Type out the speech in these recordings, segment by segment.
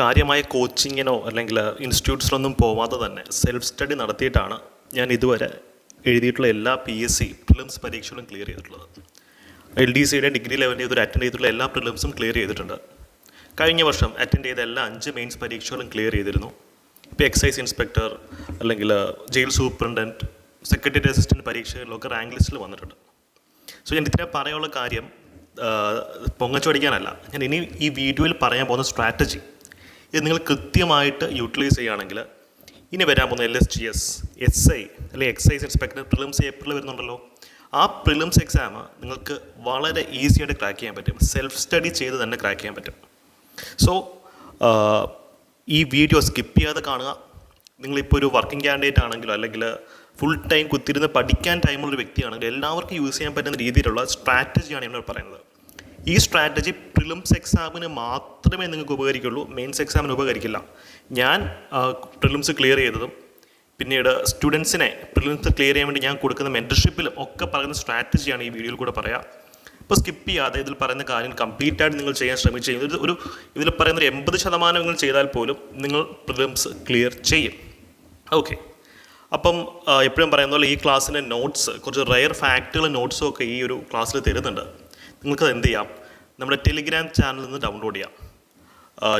കാര്യമായ കോച്ചിങ്ങിനോ അല്ലെങ്കിൽ ഇൻസ്റ്റിറ്റ്യൂട്ട്സിനൊന്നും പോവാതെ തന്നെ സെൽഫ് സ്റ്റഡി നടത്തിയിട്ടാണ് ഞാൻ ഇതുവരെ എഴുതിയിട്ടുള്ള എല്ലാ പി എസ് സി പ്രിലിംസ് പരീക്ഷകളും ക്ലിയർ ചെയ്തിട്ടുള്ളത്. എൽ ഡി സിയുടെ ഡിഗ്രി ലെവലിൽ ഇതുവരെ അറ്റൻഡ് ചെയ്തിട്ടുള്ള എല്ലാ പ്രിലിംസും ക്ലിയർ ചെയ്തിട്ടുണ്ട്. കഴിഞ്ഞ വർഷം അറ്റൻഡ് ചെയ്ത എല്ലാ അഞ്ച് മെയിൻസ് പരീക്ഷകളും ക്ലിയർ ചെയ്തിരുന്നു. ഇപ്പോൾ എക്സൈസ് ഇൻസ്പെക്ടർ അല്ലെങ്കിൽ ജയിൽ സൂപ്രണ്ടന്റ് സെക്രട്ടറി അസിസ്റ്റന്റ് പരീക്ഷകളിലൊക്കെ റാങ്ക് ലിസ്റ്റിൽ വന്നിട്ടുണ്ട്. സോ ഞാൻ ഇത്രയും പറയാനുള്ള കാര്യം പൊങ്ങച്ചു പഠിക്കാനല്ല ഞാൻ ഇനി ഈ വീഡിയോയിൽ പറയാൻ പോകുന്ന സ്ട്രാറ്റജി ഇത് നിങ്ങൾ കൃത്യമായിട്ട് യൂട്ടിലൈസ് ചെയ്യുകയാണെങ്കിൽ ഇനി വരാൻ പോകുന്ന L S G S S I അല്ലെങ്കിൽ എക്സൈസ് ഇൻസ്പെക്ടർ പ്രിലിംസ് ഏപ്രിൽ വരുന്നുണ്ടല്ലോ. ആ പ്രിലിംസ് എക്സാം നിങ്ങൾക്ക് വളരെ ഈസി ആയിട്ട് ക്രാക്ക് ചെയ്യാൻ പറ്റും. സെൽഫ് സ്റ്റഡി ചെയ്ത് തന്നെ ക്രാക്ക് ചെയ്യാൻ പറ്റും. സോ ഈ വീഡിയോ സ്കിപ്പ് ചെയ്യാതെ കാണുക. നിങ്ങളിപ്പോൾ ഒരു വർക്കിംഗ് ക്യാൻഡിഡേറ്റ് ആണെങ്കിലോ അല്ലെങ്കിൽ ഫുൾ ടൈം കുത്തിരുന്ന് പഠിക്കാൻ ടൈമുള്ള വ്യക്തിയാണെങ്കിൽ എല്ലാവർക്കും യൂസ് ചെയ്യാൻ പറ്റുന്ന രീതിയിലുള്ള സ്ട്രാറ്റജിയാണ് നമ്മൾ പറയുന്നത്. ഈ സ്ട്രാറ്റജി പ്രിലിംസ് എക്സാമിന് മാത്രമേ നിങ്ങൾക്ക് ഉപകരിക്കുള്ളൂ. മെയിൻസ് എക്സാമിന് ഉപകരിക്കില്ല. ഞാൻ പ്രിലിംസ് ക്ലിയർ ചെയ്തതും പിന്നീട് സ്റ്റുഡൻസിനെ പ്രിലിംസ് ക്ലിയർ ചെയ്യാൻ വേണ്ടി ഞാൻ കൊടുക്കുന്ന മെന്റർഷിപ്പിലും ഒക്കെ പറയുന്ന സ്ട്രാറ്റജിയാണ് ഈ വീഡിയോയിൽ കൂടെ പറയാം. ഇപ്പോൾ സ്കിപ്പ് ചെയ്യാതെ ഇതിൽ പറയുന്ന കാര്യം കംപ്ലീറ്റ് ആയിട്ട് നിങ്ങൾ ചെയ്യാൻ ശ്രമിച്ചു കഴിഞ്ഞാൽ ഒരു ഇതിൽ പറയുന്ന ഒരു എൺപത് ശതമാനം നിങ്ങൾ ചെയ്താൽ പോലും നിങ്ങൾ പ്രിലിംസ് ക്ലിയർ ചെയ്യും. ഓക്കെ അപ്പം എപ്പോഴും പറയുന്ന പോലെ ഈ ക്ലാസ്സിന്റെ നോട്ട്സ് കുറച്ച് റയർ ഫാക്റ്റുകൾ നോട്ട്സും ഒക്കെ ഈ ഒരു ക്ലാസ്സിൽ തരുന്നുണ്ട്. നിങ്ങൾക്കത് എന്ത് ചെയ്യാം? നമ്മുടെ ടെലിഗ്രാം ചാനലിൽ നിന്ന് ഡൗൺലോഡ് ചെയ്യാം.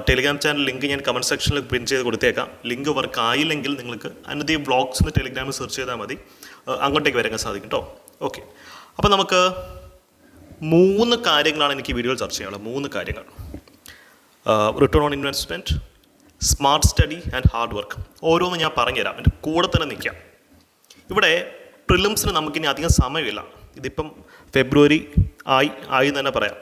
ടെലിഗ്രാം ചാനൽ ലിങ്ക് ഞാൻ കമന്റ് സെക്ഷനിൽ പ്രിന്റ് ചെയ്ത് കൊടുത്തേക്കാം. ലിങ്ക് വർക്ക് ആയില്ലെങ്കിൽ നിങ്ങൾക്ക് അനധി വ്ളോഗ്സ് എന്ന് ടെലിഗ്രാമിൽ സെർച്ച് ചെയ്താൽ മതി. അങ്ങോട്ടേക്ക് വരാൻ സാധിക്കും കേട്ടോ ഓക്കെ അപ്പോൾ നമുക്ക് മൂന്ന് കാര്യങ്ങളാണ് എനിക്ക് വീഡിയോയിൽ ചർച്ച ചെയ്യാനുള്ളത്. മൂന്ന് കാര്യങ്ങൾ. Return on investment smart study and hard work ഓരോന്ന് ഞാൻ പറഞ്ഞുതരാം. എന്റെ കൂടെ തന്നെ നിൽക്കാം ഇവിടെ പ്രിലിംസിന് നമുക്കിനി അധികം സമയമില്ല. ഇതിപ്പം ഫെബ്രുവരി ആയി ആയി തന്നെ പറയാം.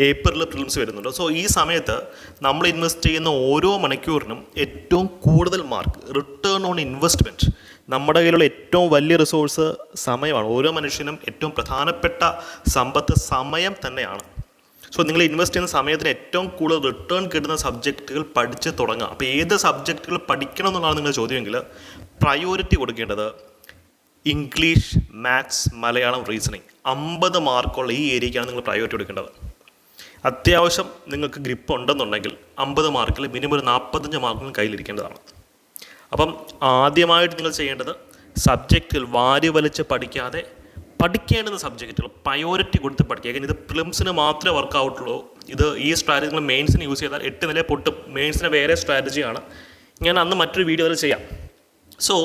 ഏപ്രിലിൽ പ്രിലിംസ് വരുന്നുണ്ട്. സോ ഈ സമയത്ത് നമ്മൾ ഇൻവെസ്റ്റ് ചെയ്യുന്ന ഓരോ മണിക്കൂറിനും ഏറ്റവും കൂടുതൽ മാർക്ക് റിട്ടേൺ ഓൺ ഇൻവെസ്റ്റ്മെന്റ് നമ്മുടെ കയ്യിലുള്ള ഏറ്റവും വലിയ റിസോഴ്സ് സമയമാണ്. ഓരോ മനുഷ്യനും ഏറ്റവും പ്രധാനപ്പെട്ട സമ്പത്ത് സമയം തന്നെയാണ്. സോ നിങ്ങൾ ഇൻവെസ്റ്റ് ചെയ്യുന്ന സമയത്തിന് ഏറ്റവും കൂടുതൽ റിട്ടേൺ കിട്ടുന്ന സബ്ജക്റ്റുകൾ പഠിച്ച് തുടങ്ങുക. അപ്പോൾ ഏത് സബ്ജക്റ്റുകൾ പഠിക്കണം എന്നുള്ളതാണ് നിങ്ങൾ ചോദ്യമെങ്കിൽ പ്രയോറിറ്റി കൊടുക്കേണ്ടത് ഇംഗ്ലീഷ് മാത്സ് മലയാളം റീസണിങ് അമ്പത് മാർക്കുള്ള ഈ ഏരിയയ്ക്കാണ് നിങ്ങൾ പ്രയോറിറ്റി കൊടുക്കേണ്ടത്. അത്യാവശ്യം നിങ്ങൾക്ക് ഗ്രിപ്പ് ഉണ്ടെന്നുണ്ടെങ്കിൽ അമ്പത് മാർക്കിൽ മിനിമം ഒരു നാൽപ്പത്തഞ്ച് മാർക്കിലും കയ്യിലിരിക്കേണ്ടതാണ് അപ്പം ആദ്യമായിട്ട് നിങ്ങൾ ചെയ്യേണ്ടത് സബ്ജക്റ്റിൽ വാരി വലിച്ച് പഠിക്കാതെ പഠിക്കേണ്ടുന്ന സബ്ജക്റ്റുകൾ പ്രയോറിറ്റി കൊടുത്ത് പഠിക്കുക. ഇത് പ്രിലിംസിന് മാത്രമേ വർക്ക് ഔട്ടുള്ളൂ ഇത് ഈ സ്ട്രാറ്റജി നിങ്ങൾ മെയിൻസിന് യൂസ് ചെയ്താൽ എട്ട് നില പൊട്ടും. മെയിൻസിന് വേറെ സ്ട്രാറ്റജിയാണ് ഞാൻ അന്ന് മറ്റൊരു വീഡിയോയിൽ ചെയ്യാം. സോ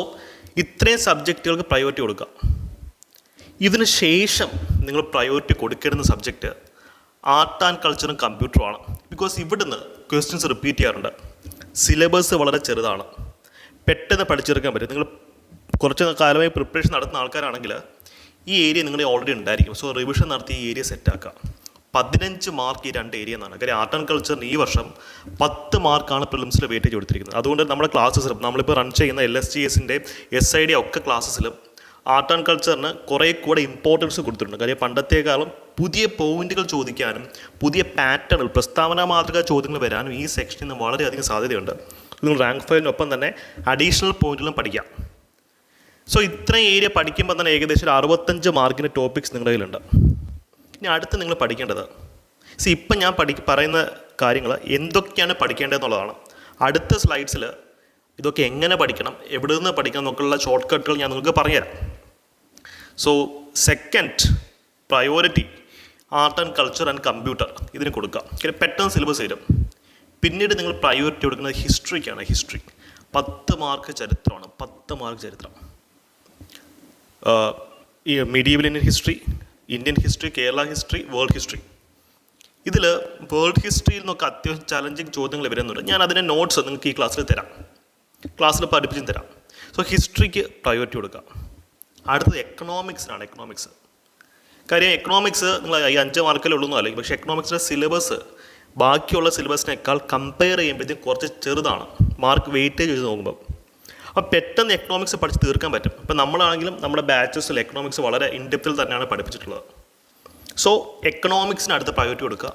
ഇത്രയും സബ്ജക്റ്റുകൾക്ക് പ്രയോറിറ്റി കൊടുക്കുക. ഇതിന് ശേഷം നിങ്ങൾ പ്രയോറിറ്റി കൊടുക്കേണ്ടുന്ന സബ്ജക്റ്റ് ആർട്ട് ആൻഡ് കൾച്ചറും കമ്പ്യൂട്ടറുമാണ് ബിക്കോസ് ഇവിടുന്ന് ക്വസ്റ്റ്യൻസ് റിപ്പീറ്റ് ചെയ്യാറുണ്ട്. സിലബസ് വളരെ ചെറുതാണ്. പെട്ടെന്ന് പഠിച്ചെടുക്കാൻ പറ്റും. നിങ്ങൾ കുറച്ച് കാലമായി പ്രിപ്പറേഷൻ നടത്തുന്ന ആൾക്കാരാണെങ്കിൽ ഈ ഏരിയ നിങ്ങളുടെ ഓൾറെഡി ഉണ്ടായിരിക്കും. സോ റിവിഷൻ നടത്തി ഈ ഏരിയ സെറ്റാക്കുക പതിനഞ്ച് മാർക്ക് ഈ രണ്ട് ഏരിയ എന്നാണ്. കാര്യം ആർട്ട് ആൻഡ് കൾച്ചറിന് ഈ വർഷം പത്ത് മാർക്കാണ് പ്രിലിംസിൽ വെയിറ്റേജ് കൊടുത്തിരിക്കുന്നത്. അതുകൊണ്ട് നമ്മുടെ ക്ലാസ്സസിലും നമ്മളിപ്പോൾ റൺ ചെയ്യുന്ന എൽ എസ് ജി എസിന്റെ എസ് ഐ ഡി ഒക്കെ ക്ലാസ്സസിലും ആർട്ട് ആൻഡ് കൾച്ചറിന് കുറേ കൂടെ ഇമ്പോർട്ടൻസ് കൊടുത്തിട്ടുണ്ട്. കാര്യം പണ്ടത്തേക്കാളും പുതിയ പോയിന്റുകൾ ചോദിക്കാനും പുതിയ പാറ്റേണുകൾ പ്രസ്താവന മാതൃക ചോദ്യങ്ങൾ വരാനും ഈ സെക്ഷനിൽ നിന്ന് വളരെയധികം സാധ്യതയുണ്ട്. നിങ്ങൾ റാങ്ക് ഫയലിനൊപ്പം തന്നെ അഡീഷണൽ പോയിന്റുകളും പഠിക്കാം. സോ ഇത്രയും ഏരിയ പഠിക്കുമ്പോൾ തന്നെ ഏകദേശം ഒരു അറുപത്തഞ്ച് മാർക്കിന്റെ ടോപ്പിക്സ് നിങ്ങളുടെ കയ്യിലുണ്ട്. ഇനി അടുത്ത് നിങ്ങൾ പഠിക്കേണ്ടത്. സി ഇപ്പം ഞാൻ പഠി പറയുന്ന കാര്യങ്ങൾ എന്തൊക്കെയാണ് പഠിക്കേണ്ടതെന്നുള്ളതാണ്. അടുത്ത സ്ലൈഡ്സിൽ ഇതൊക്കെ എങ്ങനെ പഠിക്കണം എവിടെ നിന്ന് പഠിക്കണം എന്നൊക്കെയുള്ള ഷോർട്ട് കട്ടുകൾ ഞാൻ നിങ്ങൾക്ക് പറഞ്ഞുതരാം. So second priority art and culture and computer ഇതിന് കൊടുക്കുക കാര്യം പെട്ടെന്ന് സിലബസ് തരും പിന്നീട് നിങ്ങൾ പ്രയോറിറ്റി കൊടുക്കുന്നത് ഹിസ്റ്ററിക്കാണ് ഹിസ്റ്ററി പത്ത് മാർക്ക് ചരിത്രമാണ്. പത്ത് മാർക്ക് ചരിത്രം. ഈ medieval Indian history Indian history Kerala history world history ഇതിൽ വേൾഡ് ഹിസ്റ്ററിയിൽ നിന്നൊക്കെ അത്യാവശ്യം ചലഞ്ചിങ് ചോദ്യങ്ങൾ വരുന്നുണ്ട്. ഞാൻ അതിന്റെ നോട്ട്സ് നിങ്ങൾക്ക് ഈ ക്ലാസ്സിൽ തരാം. ക്ലാസ്സിൽ പഠിപ്പിച്ചും തരാം. സോ ഹിസ്റ്ററിക്ക് പ്രയോറിറ്റി കൊടുക്കുക അടുത്തത് എക്കണോമിക്സിനാണ് എക്കണോമിക്സ് കാര്യം എക്കണോമിക്സ് നിങ്ങൾ ഈ അഞ്ച് മാർക്കിലേ ഉള്ളൂ എന്നല്ല പക്ഷേ എക്കണോമിക്സിന്റെ സിലബസ് ബാക്കിയുള്ള സിലബസിനേക്കാൾ കമ്പയർ ചെയ്യുമ്പോഴത്തേക്കും കുറച്ച് ചെറുതാണ്. മാർക്ക് വെയിറ്റേജ് വെച്ച് നോക്കുമ്പോൾ അപ്പോൾ പെട്ടെന്ന് എക്കണോമിക്സ് പഠിച്ച് തീർക്കാൻ പറ്റും. അപ്പോൾ നമ്മളാണെങ്കിലും നമ്മുടെ ബാച്ചസിൽ എക്കണോമിക്സ് വളരെ ഇൻഡെപ്തിൽ തന്നെയാണ് പഠിപ്പിച്ചിട്ടുള്ളത്. സോ എക്കണോമിക്സിന് അടുത്ത പ്രയോറിറ്റി കൊടുക്കുക.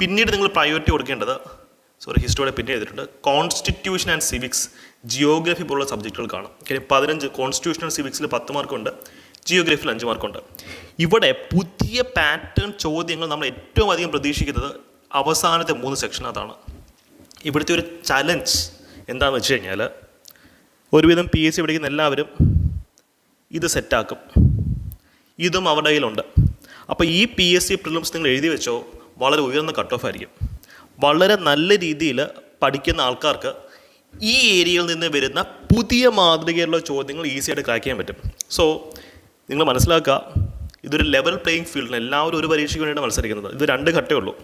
പിന്നീട് നിങ്ങൾ പ്രയോറിറ്റി കൊടുക്കേണ്ടത് സോറി ഹിസ്റ്ററിയുടെ പിന്നെ എഴുതിയിട്ടുണ്ട് കോൺസ്റ്റിറ്റ്യൂഷൻ ആൻഡ് സിവിക്സ് ജിയോഗ്രഫി പോലുള്ള സബ്ജക്റ്റുകൾക്കാണ് കാര്യം പതിനഞ്ച് കോൺസ്റ്റിറ്റ്യൂഷൻ ആൻഡ് സിവിക്സിൽ പത്ത് മാർക്കുണ്ട് ജിയോഗ്രഫിയിൽ അഞ്ച് മാർക്കുണ്ട് ഇവിടെ പുതിയ പാറ്റേൺ ചോദ്യങ്ങൾ നമ്മൾ ഏറ്റവും അധികം പ്രതീക്ഷിക്കുന്നത് അവസാനത്തെ മൂന്ന് സെക്ഷനകത്താണ് ഇവിടുത്തെ ഒരു ചലഞ്ച് എന്താണെന്ന് വെച്ച് കഴിഞ്ഞാൽ ഒരുവിധം പി എസ് സി പഠിക്കുന്ന എല്ലാവരും ഇത് സെറ്റാക്കും ഇതും അവരുടെ കയ്യിലുണ്ട്. അപ്പോൾ ഈ പി എസ് സി പ്രിലിംസ് നിങ്ങൾ എഴുതി വെച്ചോ വളരെ ഉയർന്ന കട്ട് ഓഫ് ആയിരിക്കും. വളരെ നല്ല രീതിയിൽ പഠിക്കുന്ന ആൾക്കാർക്ക് ഈ ഏരിയയിൽ നിന്ന് വരുന്ന പുതിയ മാതൃകയിലുള്ള ചോദ്യങ്ങൾ ഈസിയായിട്ട് ക്രാക്ക് ചെയ്യാൻ പറ്റും. സോ നിങ്ങൾ മനസ്സിലാക്കുക ഇതൊരു ലെവൽ പ്ലേയിങ് ഫീൽഡിന് എല്ലാവരും ഒരു പരീക്ഷയ്ക്ക് വേണ്ടിയാണ് മത്സരിക്കുന്നത്. ഇത് രണ്ട് ഘട്ടമേ ഉള്ളൂ.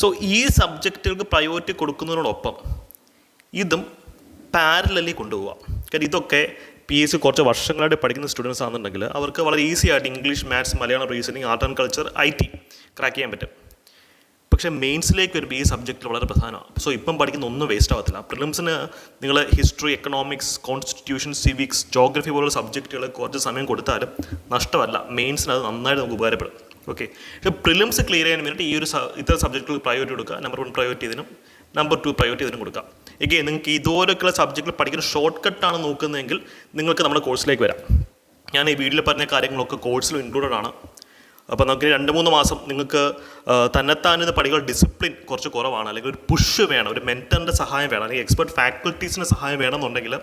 സോ ഈ സബ്ജക്റ്റുകൾക്ക് പ്രയോറിറ്റി കൊടുക്കുന്നതിനോടൊപ്പം ഇതും പാരലലി കൊണ്ടുപോകാം കാരണം ഇതൊക്കെ പി എസ് സി കുറച്ച് വർഷങ്ങളായിട്ട് പഠിക്കുന്ന സ്റ്റുഡൻസ് ആണെന്നുണ്ടെങ്കിൽ അവർക്ക് വളരെ ഈസി ആയിട്ട് English maths Malayalam reasoning art and culture I T crack ചെയ്യാൻ പറ്റും. പക്ഷേ മെയിൻസിലേക്ക് വരുമ്പോൾ ഈ സബ്ജക്റ്റ് വളരെ പ്രധാനമാണ്. സോ ഇപ്പം പഠിക്കുന്ന ഒന്നും വേസ്റ്റ് ആവത്തില്ല. പ്രിലിംസിന് നിങ്ങൾ history economics constitution civics geography പോലുള്ള സബ്ജക്റ്റുകൾ കുറച്ച് സമയം കൊടുത്താലും നഷ്ടമല്ല. മെയിൻസിന് അത് നന്നായിട്ട് നമുക്ക് ഉപകാരപ്പെടും. ഓക്കെ പക്ഷേ പ്രിലിംസ് ക്ലിയർ ചെയ്യാൻ വേണ്ടിയിട്ട് ഈ ഒരു ഇത്തരം സബ്ജക്റ്റുകൾ പ്രയോറിറ്റി കൊടുക്കുക. നമ്പർ വൺ പ്രയോറിറ്റി ഇതിനും. നമ്പർ ടു പ്രയോറിറ്റി ഇതിനും കൊടുക്കാം. എങ്കിൽ നിങ്ങൾക്ക് ഇതുപോലൊക്കെയുള്ള സബ്ജക്റ്റിൽ പഠിക്കുന്ന ഷോർട്ട് കട്ടാണ് നോക്കുന്നതെങ്കിൽ നിങ്ങൾക്ക് നമ്മുടെ കോഴ്സിലേക്ക് വരാം. ഞാൻ ഈ വീഡിയോയിൽ പറഞ്ഞ കാര്യങ്ങളൊക്കെ കോഴ്സിലും ഇൻക്ലൂഡഡ് ആണ്. അപ്പോൾ നമുക്ക് രണ്ട് മൂന്ന് മാസം നിങ്ങൾക്ക് തന്നെത്താനിന്ന് പഠികൾ ഡിസിപ്ലിൻ കുറച്ച് കുറവാണ്. അല്ലെങ്കിൽ ഒരു പുഷ് വേണം ഒരു മെന്ററിന്റെ സഹായം വേണം അല്ലെങ്കിൽ എക്സ്പെർട്ട് ഫാക്കൽറ്റീസിന്റെ സഹായം വേണമെന്നുണ്ടെങ്കിൽ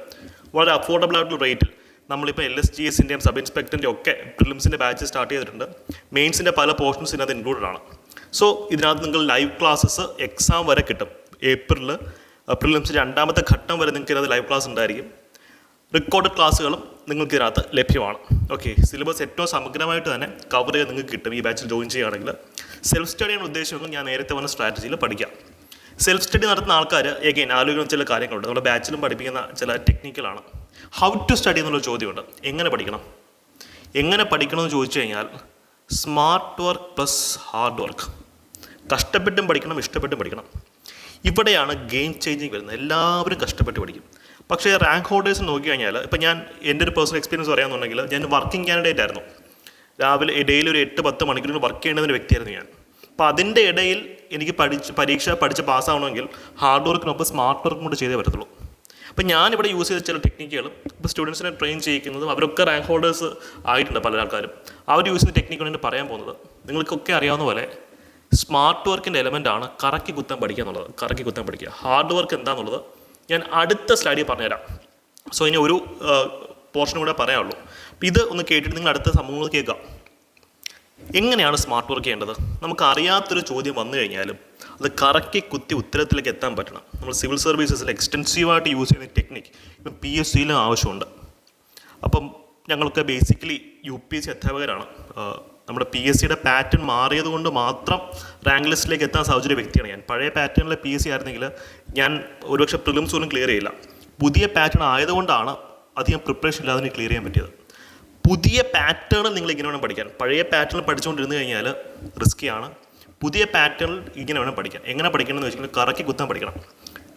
വളരെ അഫോർഡബിൾ ആയിട്ടുള്ള റേറ്റിൽ നമ്മളിപ്പോൾ എൽ എസ് ജി എസിന്റെയും സബ് ഇൻസ്പെക്ടറിന്റെ ഒക്കെ പ്രിലിംസിന്റെ ബാച്ച് സ്റ്റാർട്ട് ചെയ്തിട്ടുണ്ട്. മെയിൻസിന്റെ പല പോർഷൻസ് ഇതിനകത്ത് ഇൻക്ലൂഡഡ് ആണ്. സോ ഇതിനകത്ത് നിങ്ങൾ ലൈവ് ക്ലാസ്സസ് എക്സാം വരെ കിട്ടും. ഏപ്രിലിൽ പ്രിലിംസ് രണ്ടാമത്തെ ഘട്ടം വരെ നിങ്ങൾക്ക് ഇതിനകത്ത് ലൈവ് ക്ലാസ് ഉണ്ടായിരിക്കും. റെക്കോർഡ് ക്ലാസ്സുകളും നിങ്ങൾക്ക് ഇതിനകത്ത് ലഭ്യമാണ്. ഓക്കെ സിലബസ് ഏറ്റവും സമഗ്രമായിട്ട് തന്നെ കവർ ചെയ്ത് നിങ്ങൾക്ക് കിട്ടും ഈ ബാച്ചിൽ ജോയിൻ ചെയ്യുകയാണെങ്കിൽ. സെൽഫ് സ്റ്റഡിയാണ് ഉദ്ദേശമെങ്കിൽ ഞാൻ നേരത്തെ വന്ന സ്ട്രാറ്റജിയിൽ പഠിക്കാം. സെൽഫ് സ്റ്റഡി നടത്തുന്ന ആൾക്കാർ എഗെയിൻ ആലോചിക്കുന്ന ചില കാര്യങ്ങളുണ്ട്. നമ്മുടെ ബാച്ചിലും പഠിപ്പിക്കുന്ന ചില ടെക്നിക്കലാണ് ഹൗ ടു സ്റ്റഡി എന്നുള്ള ചോദ്യമുണ്ട്. എങ്ങനെ പഠിക്കണം? എങ്ങനെ പഠിക്കണമെന്ന് ചോദിച്ചു കഴിഞ്ഞാൽ smart work plus hard work കഷ്ടപ്പെട്ടും പഠിക്കണം ഇഷ്ടപ്പെട്ടും പഠിക്കണം. ഇവിടെയാണ് ഗെയിം ചേഞ്ചിങ് വരുന്നത്. എല്ലാവരും കഷ്ടപ്പെട്ട് പഠിക്കും. പക്ഷേ റാങ്ക് ഹോൾഡേഴ്സ് നോക്കി കഴിഞ്ഞാൽ ഇപ്പം ഞാൻ എന്റെ ഒരു പേഴ്സണൽ എക്സ്പീരിയൻസ് പറയാമെന്നുണ്ടെങ്കിൽ ഞാൻ വർക്കിംഗ് കാൻഡിഡേറ്റ് ആയിരുന്നു. രാവിലെ ഇടയിൽ ഒരു എട്ട് പത്ത് മണിക്കൂർ വർക്ക് ചെയ്യുന്ന ഒരു വ്യക്തിയായിരുന്നു ഞാൻ. അപ്പോൾ അതിന്റെ ഇടയിൽ എനിക്ക് പഠിച്ച് പരീക്ഷ പഠിച്ച് പാസ്സാവണമെങ്കിൽ ഹാർഡ് വർക്കിനൊപ്പം സ്മാർട്ട് വർക്കും കൂടെ ചെയ്തേ പറ്റത്തുള്ളൂ. അപ്പം ഞാനിവിടെ യൂസ് ചെയ്ത ചില ടെക്നിക്കുകളും ഇപ്പോൾ സ്റ്റുഡൻസിനെ ട്രെയിൻ ചെയ്യിക്കുന്നതും അവരൊക്കെ റാങ്ക് ഹോൾഡേഴ്സ് ആയിട്ടുണ്ട് പല ആൾക്കാരും. അവർ യൂസ് ചെയ്യുന്ന ടെക്നിക്കാണ് ഞാൻ പറയാൻ പോകുന്നത്. നിങ്ങൾക്കൊക്കെ അറിയാവുന്ന പോലെ സ്മാർട്ട് വർക്കിന്റെ ആണ് കറക്കി കുത്താൻ പഠിക്കുക എന്നുള്ളത്. കറക്കി കുത്താൻ പഠിക്കുക. ഹാർഡ് വർക്ക് എന്താണെന്നുള്ളത് ഞാൻ അടുത്ത സ്ലൈഡിൽ പറഞ്ഞുതരാം. സോ ഇനി ഒരു പോർഷൻ കൂടെ പറയാനുള്ളൂ. ഇത് ഒന്ന് കേട്ടിട്ട് നിങ്ങൾ അടുത്ത സംഭവങ്ങൾ കേൾക്കാം എങ്ങനെയാണ് സ്മാർട്ട് വർക്ക് ചെയ്യേണ്ടത്? നമുക്ക് അറിയാത്തൊരു ചോദ്യം വന്നു കഴിഞ്ഞാലും അത് കറക്കി കുത്തി ഉത്തരത്തിലേക്ക് എത്താൻ പറ്റണം. നമ്മൾ സിവിൽ സർവീസസിൽ എക്സ്റ്റെൻസീവായിട്ട് യൂസ് ചെയ്യുന്ന ടെക്നിക്ക് ഇപ്പം പി എസ് സിയിലും ആവശ്യമുണ്ട്. അപ്പം ഞങ്ങൾക്ക് basically U P S C അധ്യാപകരാണ്. നമ്മുടെ പി എസ് സിയുടെ പാറ്റേൺ മാറിയത് കൊണ്ട് മാത്രം റാങ്ക് ലിസ്റ്റിലേക്ക് എത്താൻ സാഹചര്യ വ്യക്തിയാണ് ഞാൻ. പഴയ പാറ്റേണിലെ പി എസ് സി ആയിരുന്നെങ്കിൽ ഞാൻ ഒരുപക്ഷെ പ്രിലിംസ് പോലും ക്ലിയർ ചെയ്യില്ല. പുതിയ പാറ്റേൺ ആയതുകൊണ്ടാണ് അധികം പ്രിപ്പറേഷൻ ഇല്ലാതെ ക്ലിയർ ചെയ്യാൻ പറ്റിയത്. പുതിയ പാറ്റേൺ നിങ്ങൾ ഇങ്ങനെ വേണം പഠിക്കാൻ. പഴയ പാറ്റേൺ പഠിച്ചുകൊണ്ടിരുന്ന് കഴിഞ്ഞാൽ റിസ്ക്കിയാണ് പുതിയ പാറ്റേൺ ഇങ്ങനെ വേണം പഠിക്കാൻ. എങ്ങനെ പഠിക്കണം എന്ന് വെച്ചാൽ കറക്കി കുത്താൻ പഠിക്കണം.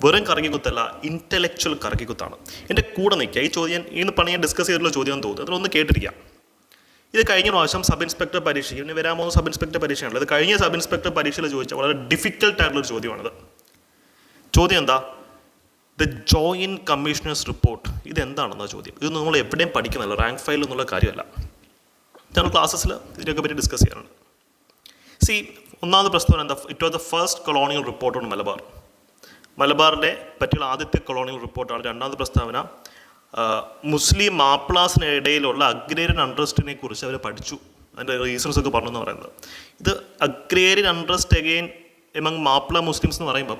വെറും കറക്കി കുത്തല്ല ഇന്റലക്ച്വൽ കറക്കി കുത്താണ്. എന്റെ കൂടെ നിൽക്കുക. ഈ ചോദ്യം ഇന്ന് പണി ഞാൻ ഡിസ്കസ് ചെയ്തിട്ടുള്ള ചോദ്യം തോന്നുന്നു. അതിലൊന്ന് കേട്ടിരിക്കാം ഇത് കഴിഞ്ഞ പ്രാവശ്യം സബ് ഇൻസ്പെക്ടർ പരീക്ഷ ഇനി വരാൻ പോകുന്ന സബ് ഇൻസ്പെക്ടർ പരീക്ഷയാണല്ലോ? ഇത് കഴിഞ്ഞ സബ് ഇൻസ്പെക്ടർ പരീക്ഷയിൽ ചോദിച്ച വളരെ ഡിഫിക്കൽട്ട് ആയിട്ടുള്ള ചോദ്യമാണിത്. ചോദ്യം എന്താ? ദ ജോയിൻ കമ്മീഷണേഴ്സ് റിപ്പോർട്ട് ഇത് എന്താണെന്ന ചോദ്യം? ഇത് നമ്മൾ എവിടെയും പഠിക്കുന്നില്ല റാങ്ക് ഫയൽ എന്നുള്ള കാര്യമല്ല. ഞങ്ങൾ ക്ലാസ്സസിൽ ഇതിനൊക്കെ പറ്റി ഡിസ്കസ് ചെയ്യാറുണ്ട് സി ഒന്നാമത് പ്രസ്താവന എന്താ? It was the first colonial report on Malabar മലബാറിന്റെ പറ്റിയുള്ള ആദ്യത്തെ കൊളോണിയൽ റിപ്പോർട്ടാണ് രണ്ടാമത്തെ പ്രസ്താവന മുസ്ലിം മാപ്പിളാസിനിടയിലുള്ള അഗ്രേരിയൻ അൺട്രസ്റ്റിനെ കുറിച്ച് അവർ പഠിച്ചു. അതിന്റെ റീസൺസ് ഒക്കെ പറഞ്ഞു എന്ന് പറയുന്നത്. ഇത് agrarian unrest again among Mappila Muslims എന്ന് പറയുമ്പം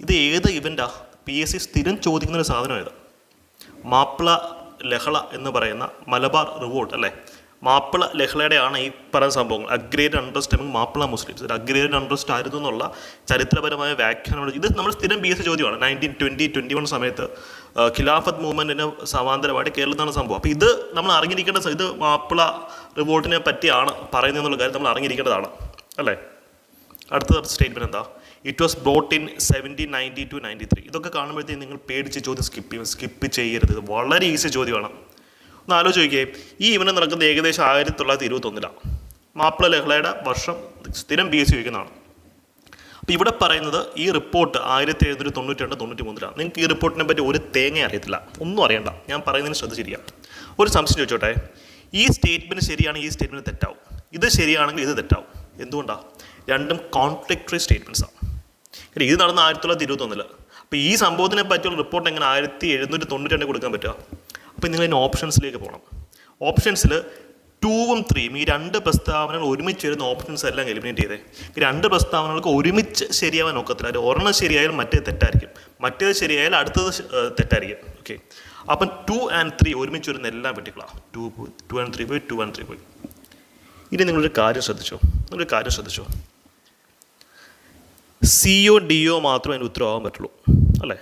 ഇത് ഏത് ഇവന്റാ പി എസ് സി സ്ഥിരം ചോദിക്കുന്ന ഒരു സാധനം ഇത്. മാപ്പിള ലഹള എന്ന് പറയുന്ന മലബാർ റിവോൾട്ട് അല്ലേ? മാപ്പിള ലഹളയുടെയാണ് ഈ പറയുന്ന സംഭവങ്ങൾ. Agrarian unrest among Mappila Muslims. Agrarian unrest ആയിരുന്നു എന്നുള്ള ചരിത്രപരമായ വ്യാഖ്യാനം ഇത് നമ്മൾ സ്ഥിരം പി എസ് ചോദ്യമാണ്. നയന്റീൻ ട്വന്റി ട്വന്റി വൺ സമയത്ത് ഖിലാഫത്ത് മൂവ്മെന്റിന് സമാന്തരമായിട്ട് കേരളത്തിലാണ് സംഭവം. അപ്പോൾ ഇത് നമ്മൾ അറിഞ്ഞിരിക്കേണ്ട ഇത് മാപ്പിള റിപ്പോർട്ടിനെ പറ്റിയാണ് പറയുന്നത് എന്നുള്ള കാര്യം നമ്മൾ അറിഞ്ഞിരിക്കേണ്ടതാണ്. അല്ലേ? അടുത്ത സ്റ്റേറ്റ്മെന്റ് എന്താ? It was brought in seventeen ninety two ninety three ഇതൊക്കെ കാണുമ്പോഴത്തേക്കും നിങ്ങൾ പേടിച്ച് ചോദ്യം സ്കിപ്പ് ചെയ്യും. സ്കിപ്പ് ചെയ്യരുത്. ഇത് വളരെ ഈസി ചോദ്യമാണ്. ഒന്ന് ആലോചിച്ച് നോക്കിയേ ഈ ഇവനം നടക്കുന്നത് ഏകദേശം ആയിരത്തി തൊള്ളായിരത്തി ഇരുപത്തൊന്നിലാണ്. മാപ്പിള ലഹളയുടെ വർഷം സ്ഥിരം പി എസ് സി ചോദിക്കുന്നതാണ് അപ്പോൾ ഇവിടെ പറയുന്നത് ഈ റിപ്പോർട്ട് ആയിരത്തി എഴുന്നൂറ്റി തൊണ്ണൂറ്റി രണ്ട് തൊണ്ണൂറ്റി മൂന്നിലാണ് നിങ്ങൾക്ക് ഈ റിപ്പോർട്ടിനെ പറ്റി ഒരു തേങ്ങ അറിയത്തില്ല. ഒന്നും അറിയണ്ട. ഞാൻ പറയുന്നതിന് ശ്രദ്ധിച്ചിരിക്കാം ഒരു സംശയം ചോദിച്ചോട്ടെ? ഈ സ്റ്റേറ്റ്മെന്റ് ശരിയാണെങ്കിൽ ഈ സ്റ്റേറ്റ്മെന്റ് തെറ്റാവും. ഇത് ശരിയാണെങ്കിൽ ഇത് തെറ്റാവും. എന്തുകൊണ്ടാണ് രണ്ടും കോൺട്രിക്ടറി സ്റ്റേറ്റ്മെന്റ്സാണ് കാര്യം ഇത് നടന്ന ആയിരത്തി തൊള്ളായിരത്തി ഇരുപത്തൊന്നിൽ അപ്പോൾ ഈ സംഭവത്തിനെ പറ്റിയുള്ള റിപ്പോർട്ട് എങ്ങനെ ആയിരത്തി എഴുന്നൂറ്റി തൊണ്ണൂറ്റി രണ്ട് കൊടുക്കാൻ പറ്റുക? അപ്പോൾ നിങ്ങൾ അതിന് ഓപ്ഷൻസിലേക്ക് പോകണം. ഓപ്ഷൻസിൽ ടൂവും ത്രീയും ഈ രണ്ട് പ്രസ്താവനകൾ ഒരുമിച്ച് വരുന്ന ഓപ്ഷൻസ് എല്ലാം എലിമിനേറ്റ് ചെയ്തേ. ഈ രണ്ട് പ്രസ്താവനകൾക്ക് ഒരുമിച്ച് ശരിയാവാൻ ഒക്കത്തില്ല അത് ഒരെണ്ണം ശരിയായാലും മറ്റേ തെറ്റായിരിക്കും. മറ്റേത് ശരിയായാൽ അടുത്തത് തെറ്റായിരിക്കും. ഓക്കെ അപ്പം ടു ആൻഡ് ത്രീ ഒരുമിച്ച് വരുന്ന എല്ലാം വെട്ടിക്കളാം. ടു ടു ആൻഡ് ത്രീ പോയി. ടു ആൻഡ് ത്രീ പോയി. ഇനി നിങ്ങളൊരു കാര്യം ശ്രദ്ധിച്ചോ? നിങ്ങളൊരു കാര്യം ശ്രദ്ധിച്ചോ? സിഒ ഡിഒ മാത്രമേ അതിന് ഉത്തരവാകാൻ പറ്റുള്ളൂ. അല്ലേ?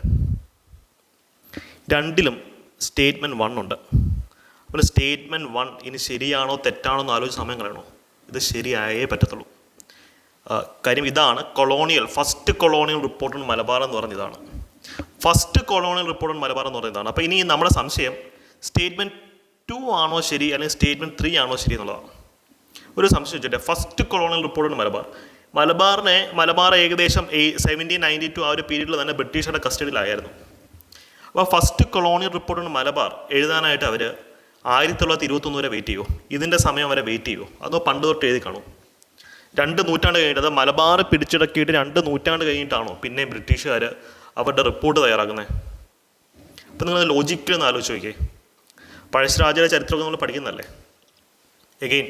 രണ്ടിലും സ്റ്റേറ്റ്മെന്റ് വൺ ഉണ്ട്. അപ്പോൾ സ്റ്റേറ്റ്മെന്റ് വൺ ഇനി ശരിയാണോ തെറ്റാണോ എന്ന് ആലോചിച്ച് സമയം കളയണോ? ഇത് ശരിയായേ പറ്റത്തുള്ളൂ. കാര്യം ഇതാണ് colonial first colonial report on Malabar എന്ന് പറഞ്ഞതാണ് first colonial report on Malabar എന്ന് പറഞ്ഞതാണ് അപ്പോൾ ഇനി നമ്മുടെ സംശയം സ്റ്റേറ്റ്മെന്റ് ടു ആണോ ശരി അല്ലെങ്കിൽ സ്റ്റേറ്റ്മെന്റ് ത്രീ ആണോ ശരി എന്നുള്ളതാണ്. ഒരു സംശയം വെച്ചിട്ട് ഫസ്റ്റ് കൊളോണിയൽ റിപ്പോർട്ട് മലബാർ മലബാറിനെ മലബാർ ഏകദേശം സെവന്റീൻ നയന്റി ടു ആ ഒരു പീരീഡിൽ തന്നെ ബ്രിട്ടീഷുടെ കസ്റ്റഡിയിലായിരുന്നു അപ്പോൾ ഫസ്റ്റ് കൊളോണിയൽ റിപ്പോർട്ട് മലബാർ എഴുതാനായിട്ട് അവർ ആയിരത്തി തൊള്ളായിരത്തി ഇരുപത്തൊന്ന് വരെ വെയിറ്റ് ചെയ്യുമോ ഇതിന്റെ സമയം വരെ വെയിറ്റ് ചെയ്യുമോ അതോ പണ്ട് തൊട്ട് എഴുതി കാണും. രണ്ട് നൂറ്റാണ്ട് കഴിഞ്ഞിട്ട് അത് മലബാർ പിടിച്ചടക്കിയിട്ട് രണ്ട് നൂറ്റാണ്ട് കഴിഞ്ഞിട്ടാണോ പിന്നെ ബ്രിട്ടീഷുകാർ അവരുടെ റിപ്പോർട്ട് തയ്യാറാക്കുന്നത് അപ്പം നിങ്ങൾ ലോജിക്കൽ ഒന്ന് ആലോചിച്ച് നോക്കിയേ. പഴശ്ശിരാജയുടെ ചരിത്രമൊക്കെ നമ്മൾ പഠിക്കുന്നതല്ലേ? എഗെയിൻ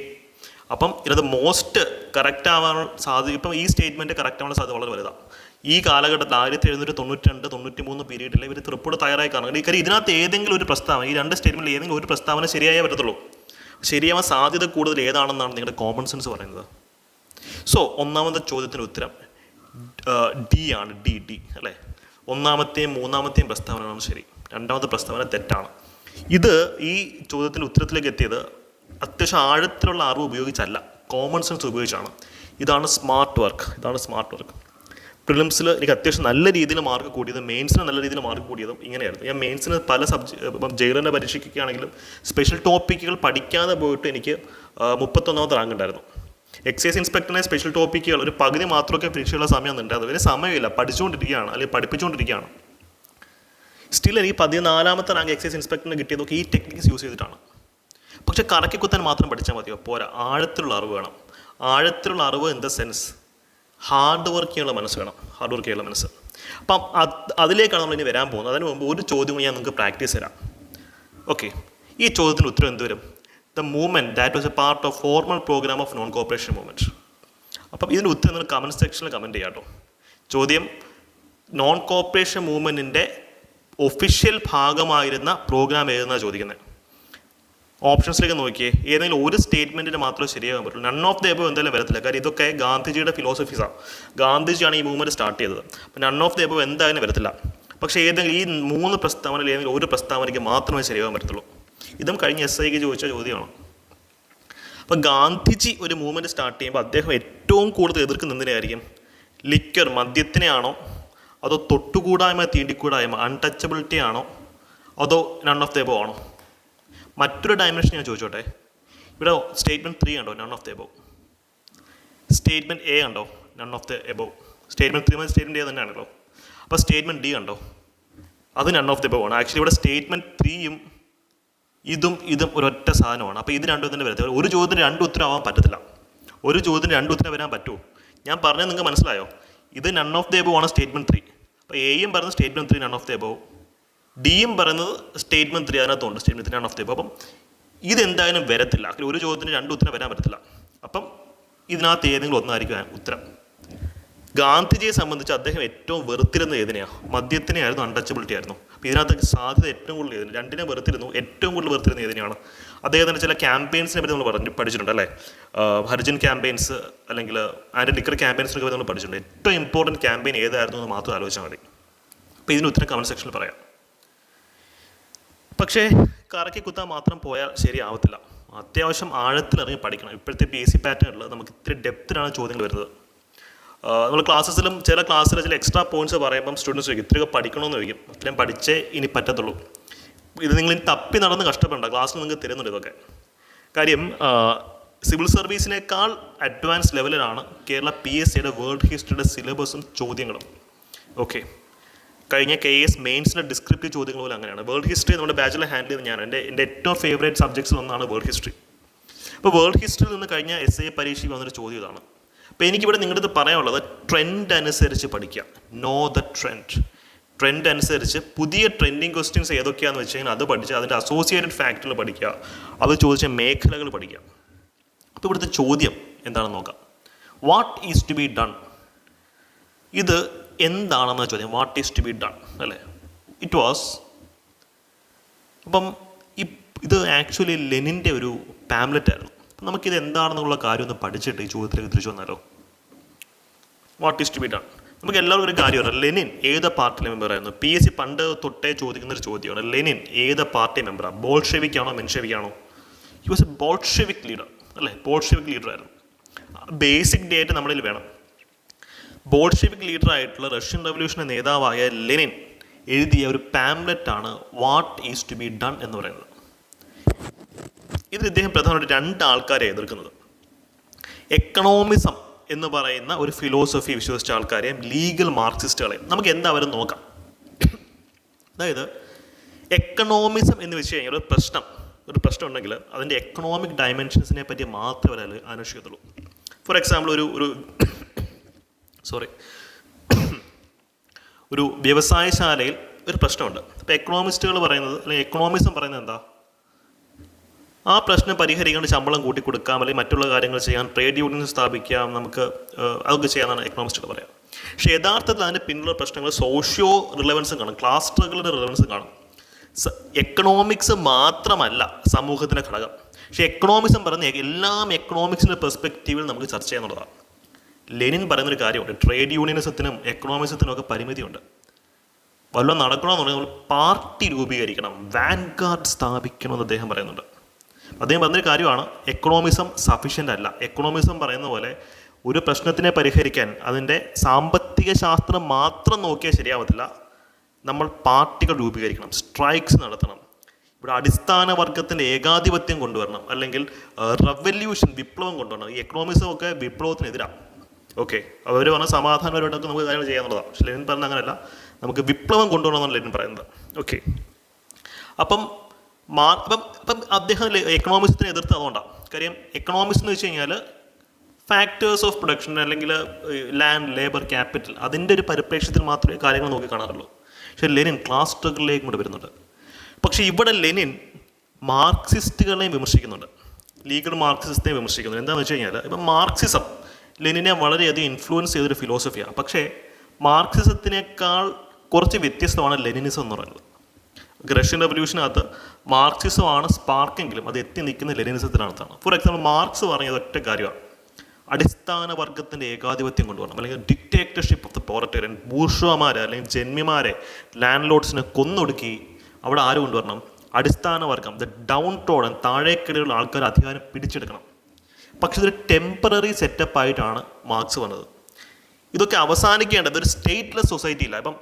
അപ്പം ഇതിനകത്ത് മോസ്റ്റ് കറക്റ്റ് ആവാൻ സാധ്യത ഇപ്പം ഈ സ്റ്റേറ്റ്മെന്റ് കറക്റ്റ് ആവാനുള്ള സാധ്യത വളരെ വലുതാണ് ഈ കാലഘട്ടത്തിൽ ആയിരത്തി എഴുന്നൂറ്റി തൊണ്ണൂറ്റി രണ്ട് തൊണ്ണൂറ്റി മൂന്ന് പീരീഡിൽ ഇവർ റിപ്പോർട്ട് തയ്യാറായി കാണുന്നത് കാര്യം ഇതിനകത്ത് ഏതെങ്കിലും ഒരു പ്രസ്താവന ഈ രണ്ട് സ്റ്റേറ്റ്മെന്റിൽ ഏതെങ്കിലും ഒരു പ്രസ്താവന ശരിയായേ പറ്റത്തുള്ളൂ. ശരിയാവാൻ സാധ്യത കൂടുതൽ ഏതാണെന്നാണ് നിങ്ങളുടെ കോമൺ സെൻസ് പറയുന്നത്? സോ ഒന്നാമത്തെ ചോദ്യത്തിന് ഉത്തരം ഡി ആണ് ഡി ഡി അല്ലേ? ഒന്നാമത്തെയും മൂന്നാമത്തെയും പ്രസ്താവനയാണ് ശരി. രണ്ടാമത്തെ പ്രസ്താവന തെറ്റാണ്. ഇത് ഈ ചോദ്യത്തിന്റെ ഉത്തരത്തിലേക്ക് എത്തിയത് അത്യാവശ്യം ആഴത്തിലുള്ള അറിവ് ഉപയോഗിച്ചല്ല. കോമൺ സെൻസ് ഉപയോഗിച്ചാണ്. ഇതാണ് സ്മാർട്ട് വർക്ക് ഇതാണ് സ്മാർട്ട് വർക്ക് പ്രിലിംസിൽ എനിക്ക് അത്യാവശ്യം നല്ല രീതിയിൽ മാർക്ക് കൂടിയത് മെയിൻസിന് നല്ല രീതിയിൽ മാർക്ക് കൂടിയതും ഇങ്ങനെയായിരുന്നു. ഞാൻ മെയിൻസിന് പല സബ്ജക്ട് ഇപ്പം പരീക്ഷയ്ക്കൊക്കെ ആണെങ്കിലും സ്പെഷ്യൽ ടോപ്പിക്കുകൾ പഠിക്കാതെ പോയിട്ട് എനിക്ക് മുപ്പത്തൊന്നാമത്തെ റാങ്ക് ഉണ്ടായിരുന്നു. എക്സൈസ് ഇൻസ്പെക്ടറിനെ സ്പെഷ്യൽ ടോപ്പിക്കുകൾ ഒരു പകുതി മാത്രമൊക്കെ പരീക്ഷയുള്ള സമയം ഉണ്ടായിരുന്നു അതിന് സമയമില്ല. പഠിച്ചുകൊണ്ടിരിക്കുകയാണ്. അല്ലെങ്കിൽ പഠിപ്പിച്ചുകൊണ്ടിരിക്കുകയാണ്. സ്റ്റിൽ എനിക്ക് പതിനാലാമത്തെ റാങ്ക് എക്സൈസ് ഇൻസ്പെക്ടറിന് കിട്ടിയതൊക്കെ ഈ ടെക്നിക്സ് യൂസ് ചെയ്തിട്ടാണ്. പക്ഷേ കറക്കി കുത്താൻ മാത്രം പഠിച്ചാൽ മതിയോ? പോരാ. ആഴത്തിലുള്ള അറിവ് വേണം. ആഴത്തിലുള്ള അറിവ് in the sense hard work ചെയ്യാനുള്ള മനസ്സ് വേണം. ഹാർഡ് വർക്ക് ചെയ്യാനുള്ള മനസ്സ്. അപ്പം അത് അതിലേക്കാണ് നമ്മൾ ഇനി വരാൻ പോകുന്നത്. അതിന് മുമ്പ് ഒരു ചോദ്യം ഞാൻ നിങ്ങൾക്ക് പ്രാക്ടീസ് തരാം. ഓക്കെ ഈ ചോദ്യത്തിന് ഉത്തരം എന്ത് വരും? The movement that was a part of formal programme of non cooperation movement അപ്പം ഇതിന് ഉത്തരം നിങ്ങൾ കമന്റ് സെക്ഷനിൽ കമന്റ് ചെയ്യാം കേട്ടോ ചോദ്യം നോൺ കോപ്പറേഷൻ മൂവ്മെന്റിന്റെ ഒഫീഷ്യൽ ഭാഗമായിരുന്ന പ്രോഗ്രാം ഏതെന്നാണ് ചോദിക്കുന്നത്? ഓപ്ഷൻസിലേക്ക് നോക്കിയേ ഏതെങ്കിലും ഒരു സ്റ്റേറ്റ്മെന്റിന് മാത്രമേ ശരിയാകാൻ പറ്റുള്ളൂ. നൺ ഓഫ് ദ എബോ എന്തായാലും വരത്തില്ല. കാര്യം ഇതൊക്കെ ഗാന്ധിജിയുടെ ഫിലോസഫീസാണ് ഗാന്ധിജിയാണ് ഈ മൂവ്മെന്റ് സ്റ്റാർട്ട് ചെയ്തത്. അപ്പം നൺ ഓഫ് ദ എബോ എന്തായാലും വരത്തില്ല. പക്ഷേ ഏതെങ്കിലും ഈ മൂന്ന് പ്രസ്താവനയിൽ ഏതെങ്കിലും ഒരു പ്രസ്താവനയ്ക്ക് മാത്രമേ ശരിയാകാൻ പറ്റത്തുള്ളൂ. ഇതും കഴിഞ്ഞ എസ് ഐക്ക് ചോദിച്ച ചോദ്യമാണ്. അപ്പോൾ ഗാന്ധിജി ഒരു മൂവ്മെന്റ് സ്റ്റാർട്ട് ചെയ്യുമ്പോൾ അദ്ദേഹം ഏറ്റവും കൂടുതൽ എതിർക്കുന്ന എന്തിനായിരിക്കും ലിക്കർ മദ്യത്തിനെയാണോ അതോ തൊട്ടുകൂടായ്മ തീണ്ടിക്കൂടായ്മ അൺടച്ചബിലിറ്റി ആണോ? അതോ നൺ ഓഫ് ദ എബോ ആണോ? മറ്റൊരു ഡയമെൻഷൻ ഞാൻ ചോദിച്ചോട്ടെ? ഇവിടെ സ്റ്റേറ്റ്മെന്റ് ത്രീ കണ്ടോ? None of the above statement A കണ്ടോ? None of the above statement three മതി സ്റ്റേറ്റ്മെന്റ് എ തന്നെയാണല്ലോ. അപ്പോൾ സ്റ്റേറ്റ്മെന്റ് ഡി കണ്ടോ? അത് നൺ ഓഫ് ദ എബോ ആണ്. ആക്ച്വലി ഇവിടെ സ്റ്റേറ്റ്മെന്റ് ത്രീയും ഇതും ഇതും ഒരൊറ്റ സാധനമാണ്. അപ്പോൾ ഇത് രണ്ടും തന്നെ വരത്തില്ല. ഒരു ചോദ്യത്തിന് രണ്ട് ഉത്തരം ആവാൻ പറ്റത്തില്ല. ഒരു ചോദ്യത്തിന് രണ്ട് ഉത്തരം വരാൻ പറ്റുമോ ഞാൻ പറഞ്ഞത് നിങ്ങൾക്ക് മനസ്സിലായോ? ഇത് നൺ ഓഫ് ദ എബോ ആണ് സ്റ്റേറ്റ്മെന്റ് ത്രീ അപ്പോൾ എയും പറഞ്ഞ statement three none of the above ഡിയും പറയുന്നത് സ്റ്റേറ്റ്മെന്റ് ത്രീ അതിനകത്തുണ്ട്. സ്റ്റേറ്റ്മെന്റ് ത്രീ ആണ് ഓഫ് അപ്പം ഇതെന്തായാലും വരത്തില്ല. ഒരു ചോദ്യത്തിന് രണ്ട് ഉത്തരം വരാൻ പറ്റത്തില്ല. അപ്പം ഇതിനകത്ത് ഏതെങ്കിലും ഒന്നായിരിക്കും ഉത്തരം. ഗാന്ധിജിയെ സംബന്ധിച്ച് അദ്ദേഹം ഏറ്റവും വെറുത്തിരുന്നത് ഏതിനെയാണ് മദ്യത്തിനെയായിരുന്നു അൺടച്ചബിലിറ്റി ആയിരുന്നു. അപ്പോൾ ഇതിനകത്ത് സാധ്യത ഏറ്റവും കൂടുതൽ ഏതിന്? രണ്ടിനെ വെറുത്തിരുന്നു. ഏറ്റവും കൂടുതൽ വെറുത്തിരുന്നത് ഏതിനെയാണ്? തന്നെ ചില ക്യാമ്പയിൻസിനെ പറ്റി നമ്മൾ പറഞ്ഞു പഠിച്ചിട്ടുണ്ട് അല്ലേ? ഹർജിൻ ക്യാമ്പയിൻസ് അല്ലെങ്കിൽ ആന്റി ലിക്കർ ക്യാമ്പയിൻസിനൊക്കെ നമ്മൾ പഠിച്ചിട്ടുണ്ട്. ഏറ്റവും ഇമ്പോർട്ടന്റ് ക്യാമ്പയിൻ ഏതായിരുന്നു എന്ന് മാത്രം ആലോചിച്ചാൽ മതി. അപ്പോൾ ഇതിന് ഉത്തരം കമന്റ് സെക്ഷനിൽ പറയാം. പക്ഷേ കറക്കി കുത്താൻ മാത്രം പോയാൽ ശരിയാവത്തില്ല. അത്യാവശ്യം ആഴത്തിലിറങ്ങി പഠിക്കണം. ഇപ്പോഴത്തെ പി എസ് സി പാറ്റേണിൽ നമുക്ക് ഇത്തിരി ഡെപ്തിലാണ് ചോദ്യങ്ങൾ വരുന്നത്. നമ്മൾ ക്ലാസ്സസിലും ചില ക്ലാസ്സിൽ ചില എക്സ്ട്രാ പോയിന്റ്സ് പറയുമ്പം സ്റ്റുഡൻസ് ചോദിക്കും ഇത്രയൊക്കെ പഠിക്കണമെന്ന് ചോദിക്കും. അത്രയും പഠിച്ചേ ഇനി പറ്റത്തുള്ളൂ. ഇത് നിങ്ങൾ ഇനി തപ്പി നടന്ന് കഷ്ടപ്പെടണ്ട. ക്ലാസ്സിൽ നിങ്ങൾക്ക് തരുന്നുണ്ട് ഇതൊക്കെ. കാര്യം സിവിൽ സർവീസിനേക്കാൾ അഡ്വാൻസ് ലെവലിലാണ് കേരള പി എസ് സിയുടെ വേൾഡ് ഹിസ്റ്ററിയുടെ സിലബസും ചോദ്യങ്ങളും. ഓക്കെ കഴിഞ്ഞ കെ എസ് മെയിൻസിലെ ഡിസ്ക്രിപ്റ്റീവ് ചോദ്യങ്ങൾ പോലും അങ്ങനെയാണ്. വേൾഡ് ഹിസ്റ്ററി നമ്മുടെ ബാച്ചിലർ ഹാൻഡിൽ ചെയ്ത് ഞാൻ. എന്റെ എന്റെ ഏറ്റവും ഫേവറേറ്റ് സബ്ജക്ട്സിൽ ഒന്നാണ് വേൾഡ് ഹിസ്റ്ററി അപ്പോൾ വേൾഡ് ഹിസ്റ്ററിയിൽ നിന്ന് കഴിഞ്ഞ എസ് എ പരീക്ഷയ്ക്ക് വന്നൊരു ചോദ്യം ഇതാണ്. അപ്പോൾ എനിക്കിവിടെ നിങ്ങളുടെ അടുത്ത് പറയാനുള്ളത് ട്രെൻഡ് അനുസരിച്ച് പഠിക്കുക. നോ ദ ട്രെൻഡ് ട്രെൻഡ് അനുസരിച്ച് പുതിയ ട്രെൻഡിങ് ക്വസ്റ്റ്യൻസ് ഏതൊക്കെയാണെന്ന് വെച്ച് കഴിഞ്ഞാൽ അത് പഠിച്ച് അതിന്റെ അസോസിയേറ്റഡ് ഫാക്ടറിൽ പഠിക്കുക. അത് ചോദിച്ച മേഖലകൾ പഠിക്കുക. അപ്പോൾ ഇവിടുത്തെ ചോദ്യം എന്താണെന്ന് നോക്കാം. What is to be done ഇത് എന്താണെന്ന ചോദ്യം. What is to be done അല്ലേ? ഇറ്റ് വാസ് അപ്പം ഇത് ആക്ച്വലി ലെനിന്റെ ഒരു പാംലെറ്റ് ആയിരുന്നു. അപ്പം നമുക്കിത് എന്താണെന്നുള്ള കാര്യം ഒന്ന് പഠിച്ചിട്ട് ഈ ചോദ്യത്തിലേക്ക് തിരിച്ചു വന്നാലോ? What is to be done നമുക്ക് എല്ലാവരും ഒരു കാര്യം പറയാം ലെനിൻ ഏത് പാർട്ടി മെമ്പറായിരുന്നു പി എസ് സി പണ്ട് തൊട്ടേ ചോദിക്കുന്ന ഒരു ചോദ്യമാണ്. ലെനിൻ ഏത് പാർട്ടി മെമ്പറാണ് ബോൾഷെവിക്കാണോ മെൻഷെവിക്കാണോ he was a Bolshevik leader അല്ലേ? ബോൾഷെവിക് ലീഡർ ആയിരുന്നു. ബേസിക് ഡേറ്റ് നമ്മളിൽ വേണം. ബോൾഷെവിക് ലീഡർ ആയിട്ടുള്ള റഷ്യൻ റവല്യൂഷന്റെ നേതാവായ ലെനിൻ എഴുതിയ ഒരു പാംലെറ്റ് ആണ് what is to be done എന്ന് പറയുന്നത്. ഇതിൽ ഇദ്ദേഹം പ്രധാനമായിട്ട് രണ്ട് ആൾക്കാരെ എതിർക്കുന്നത്. എക്കണോമിസം എന്ന് പറയുന്ന ഒരു ഫിലോസഫി വിശ്വസിച്ച ആൾക്കാരെയും ലീഗൽ മാർക്സിസ്റ്റുകളെയും. നമുക്ക് എന്താവരും നോക്കാം. അതായത് എക്കണോമിസം എന്ന് വെച്ച് കഴിഞ്ഞാൽ ഒരു പ്രശ്നം ഒരു പ്രശ്നം ഉണ്ടെങ്കിൽ അതിന്റെ എക്കണോമിക് ഡയമെൻഷൻസിനെ പറ്റി മാത്രമേ അവർ അന്വേഷിക്കത്തുള്ളൂ. ഫോർ എക്സാമ്പിൾ ഒരു ഒരു സോറി ഒരു വ്യവസായശാലയിൽ ഒരു പ്രശ്നമുണ്ട്. അപ്പോൾ എക്കണോമിസ്റ്റുകൾ പറയുന്നത് അല്ലെങ്കിൽ എക്കണോമിസം പറയുന്നത് എന്താ? ആ പ്രശ്നം പരിഹരിക്കാണ്ട് ശമ്പളം കൂട്ടി കൊടുക്കാം അല്ലെങ്കിൽ മറ്റുള്ള കാര്യങ്ങൾ ചെയ്യാൻ ട്രേഡ് യൂണിയൻ സ്ഥാപിക്കാം നമുക്ക് അതൊക്കെ ചെയ്യാമെന്നാണ് എക്കണോമിസ്റ്റുകൾ പറയാം. പക്ഷേ യഥാർത്ഥത്തിൽ അതിന്റെ പിന്നിലുള്ള പ്രശ്നങ്ങൾ സോഷ്യോ റിലവൻസും കാണും ക്ലാസ് സ്ട്രഗിളിന്റെ റിലവൻസും കാണും എക്കണോമിക്സ് മാത്രമല്ല സമൂഹത്തിന്റെ ഘടകം. പക്ഷേ എക്കണോമിസം പറഞ്ഞ എല്ലാം എക്കണോമിക്സിന്റെ പെർസ്പെക്റ്റീവിൽ നമുക്ക് ചർച്ച ചെയ്യാന്നുള്ളതാണ്. ലെനിൻ പറയുന്നൊരു കാര്യമുണ്ട്. ട്രേഡ് യൂണിയനിസത്തിനും എക്കണോമിസത്തിനും ഒക്കെ പരിമിതിയുണ്ട്. വല്ലതും നടക്കണമെന്നുണ്ടെങ്കിൽ നമ്മൾ പാർട്ടി രൂപീകരിക്കണം. വാൻഗാർഡ് സ്ഥാപിക്കണമെന്ന് അദ്ദേഹം പറയുന്നുണ്ട്. അദ്ദേഹം പറഞ്ഞൊരു കാര്യമാണ് എക്കണോമിസം സഫീഷ്യന്റ് അല്ല. എക്കണോമിസം പറയുന്ന പോലെ ഒരു പ്രശ്നത്തിനെ പരിഹരിക്കാൻ അതിന്റെ സാമ്പത്തിക ശാസ്ത്രം മാത്രം നോക്കിയാൽ ശരിയാവത്തില്ല. നമ്മൾ പാർട്ടികൾ രൂപീകരിക്കണം സ്ട്രൈക്സ് നടത്തണം. ഇവിടെ അടിസ്ഥാന വർഗത്തിന്റെ ഏകാധിപത്യം കൊണ്ടുവരണം. അല്ലെങ്കിൽ റവല്യൂഷൻ വിപ്ലവം കൊണ്ടുവരണം. ഈ എക്കണോമിസം ഒക്കെ വിപ്ലവത്തിനെതിരാണ് ഓക്കെ അവർ പറഞ്ഞ സമാധാനപരമായിട്ടൊക്കെ നമുക്ക് കാര്യങ്ങൾ ചെയ്യാന്നുള്ളതാണ്. പക്ഷെ ലെനിൻ പറഞ്ഞ അങ്ങനെയല്ല. നമുക്ക് വിപ്ലവം കൊണ്ടുവരണമെന്നാണ് ലെനിൻ പറയുന്നത്. ഓക്കെ അപ്പം മാ അപ്പം അപ്പം അദ്ദേഹം എക്കണോമിക്സിനെ എതിർത്ത് അതുകൊണ്ടാണ്. കാര്യം എക്കണോമിക്സ് എന്ന് വെച്ച് കഴിഞ്ഞാൽ ഫാക്ടേഴ്സ് ഓഫ് പ്രൊഡക്ഷൻ അല്ലെങ്കിൽ ലാൻഡ് ലേബർ ക്യാപിറ്റൽ അതിന്റെ ഒരു പരിപ്രേക്ഷ്യത്തിൽ മാത്രമേ കാര്യങ്ങൾ നോക്കി കാണാറുള്ളൂ. പക്ഷേ ലെനിൻ ക്ലാസ് സ്ട്രഗിളിലേക്ക് കൂടെ വരുന്നുണ്ട്. പക്ഷേ ഇവിടെ ലെനിൻ മാർക്സിസ്റ്റുകളെയും വിമർശിക്കുന്നുണ്ട്. ലീഗൽ മാർക്സിസത്തെ വിമർശിക്കുന്നുണ്ട്. എന്താണെന്ന് വെച്ച് കഴിഞ്ഞാൽ ഇപ്പം മാർക്സിസം ലെനിനെ വളരെയധികം ഇൻഫ്ലുവൻസ് ചെയ്തൊരു ഫിലോസഫിയാണ് പക്ഷേ മാർക്സിസത്തിനേക്കാൾ കുറച്ച് വ്യത്യസ്തമാണ് ലെനിനിസം എന്ന് പറയുന്നത്. റഷ്യൻ റവല്യൂഷനകത്ത് മാർക്സിസമാണ് സ്പാർക്കെങ്കിലും അത് എത്തി നിൽക്കുന്ന ലെനിനിസത്തിനകത്താണ് ഫോർ എക്സാമ്പിൾ മാർക്സ് പറഞ്ഞത് ഒറ്റ കാര്യമാണ്. അടിസ്ഥാന വർഗത്തിന്റെ ഏകാധിപത്യം കൊണ്ടുവരണം. അല്ലെങ്കിൽ ഡിക്റ്റേറ്റർഷിപ്പ് ഓഫ് ദ പോറട്ടേറിയൻ ബൂർഷമാരെ അല്ലെങ്കിൽ ജന്മിമാരെ ലാൻഡ് ലോഡ്സിനെ കൊന്നൊടുക്കി അവിടെ ആര് കൊണ്ടുവരണം? അടിസ്ഥാന വർഗം ദ ഡൗൺ ടോഡൻ താഴേക്കിടയിലുള്ള ആൾക്കാർ അധികാരം പിടിച്ചെടുക്കണം. പക്ഷെ ഇതൊരു ടെമ്പററി സെറ്റപ്പ് ആയിട്ടാണ് മാർക്സ് വന്നത്. ഇതൊക്കെ അവസാനിക്കേണ്ടത് ഒരു സ്റ്റേറ്റ്ലെസ് സൊസൈറ്റി ഇല്ല ഇപ്പം